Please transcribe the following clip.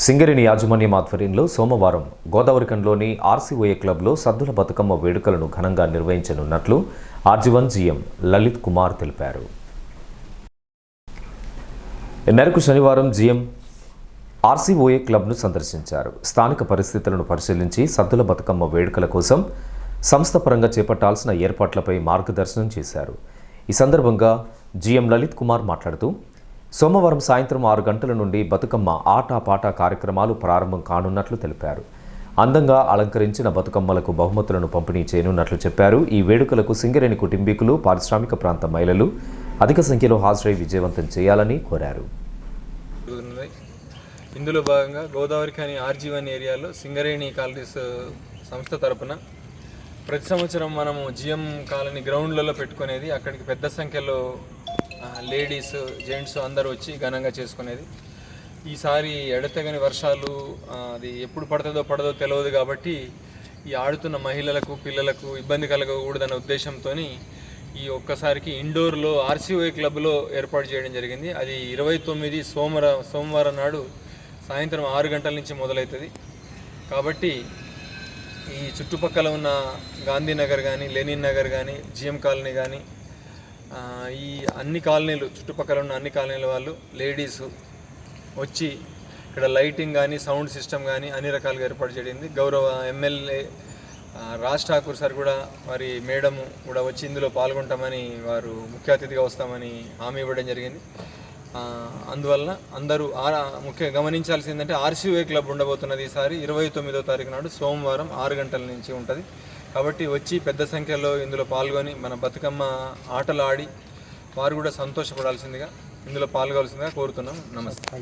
సింగరేణి యాజమాన్యం ఆధ్వర్యంలో సోమవారం గోదావరికంలోని ఆర్సీఓఏ క్లబ్లో సద్దుల బతుకమ్మ వేడుకలను ఘనంగా నిర్వహించనున్నట్లు ఆర్జీవన్ జీఎం లలిత్ కుమార్ తెలిపారు. మేరకు శనివారం జీఎం ఆర్సీఓఏ క్లబ్ను సందర్శించారు. స్థానిక పరిస్థితులను పరిశీలించి సద్దుల బతుకమ్మ వేడుకల కోసం సంస్థ పరంగా చేపట్టాల్సిన ఏర్పాట్లపై మార్గదర్శనం చేశారు. ఈ సందర్భంగా జీఎం లలిత్ కుమార్ మాట్లాడుతూ సోమవారం సాయంత్రం ఆరు గంటల నుండి బతుకమ్మ ఆట పాట కార్యక్రమాలు ప్రారంభం కానున్నట్లు తెలిపారు. అందంగా అలంకరించిన బతుకమ్మలకు బహుమతులను పంపిణీ చేయనున్నట్లు చెప్పారు. ఈ వేడుకలకు సింగరేణి కుటుంబీకులు పారిశ్రామిక ప్రాంత మహిళలు అధిక సంఖ్యలో హాజరై విజయవంతం చేయాలని కోరారు. ఇందులో భాగంగా గోదావరి కానీ ఆర్జీవన్ ఏరియాలో సింగరేణి కాలనీస్ సంస్థ తరపున ప్రతి సంవత్సరం మనము జిఎం కాలనీ గ్రౌండ్లలో పెట్టుకునేది అక్కడికి పెద్ద సంఖ్యలో లేడీస్ జెంట్స్ అందరూ వచ్చి ఘనంగా చేసుకునేది. ఈసారి ఎడతెగని వర్షాలు అది ఎప్పుడు పడుతుందో పడదో తెలియదు కాబట్టి ఈ ఆడుతున్న మహిళలకు పిల్లలకు ఇబ్బంది కలగకూడదన్న ఉద్దేశంతో ఈ ఒక్కసారికి ఇండోర్లో ఆర్సీఓ క్లబ్లో ఏర్పాటు చేయడం జరిగింది. అది ఇరవై తొమ్మిది సోమవార సోమవారం నాడు సాయంత్రం ఆరు గంటల నుంచి మొదలవుతుంది. కాబట్టి ఈ చుట్టుపక్కల ఉన్న గాంధీనగర్ కానీ లెనిన్ నగర్ కానీ జిఎం కాలనీ కానీ ఈ అన్ని కాలనీలు చుట్టుపక్కల ఉన్న అన్ని కాలనీల వాళ్ళు లేడీస్ వచ్చి ఇక్కడ లైటింగ్ కానీ సౌండ్ సిస్టమ్ కానీ అన్ని రకాలుగా ఏర్పాటు చేయడింది గౌరవ ఎమ్మెల్యే రాజ్ ఠాకూర్ సార్ కూడా వారి మేడం కూడా వచ్చి ఇందులో పాల్గొంటామని వారు ముఖ్య అతిథిగా వస్తామని హామీ ఇవ్వడం జరిగింది. అందువల్ల అందువలన అందరూ ఆ- ముఖ్య గమనించాల్సింది ఏంటంటే క్లబ్ ఉండబోతున్నది ఈసారి ఇరవై తొమ్మిదో తారీఖు నాడు సోమవారం ఆరు గంటల నుంచి ఉంటుంది. కాబట్టి వచ్చి పెద్ద సంఖ్యలో ఇందులో పాల్గొని మన బతుకమ్మ ఆటలు ఆడి వారు కూడా సంతోషపడాల్సిందిగా ఇందులో పాల్గొవలసిందిగా కోరుతున్నాం. నమస్తే.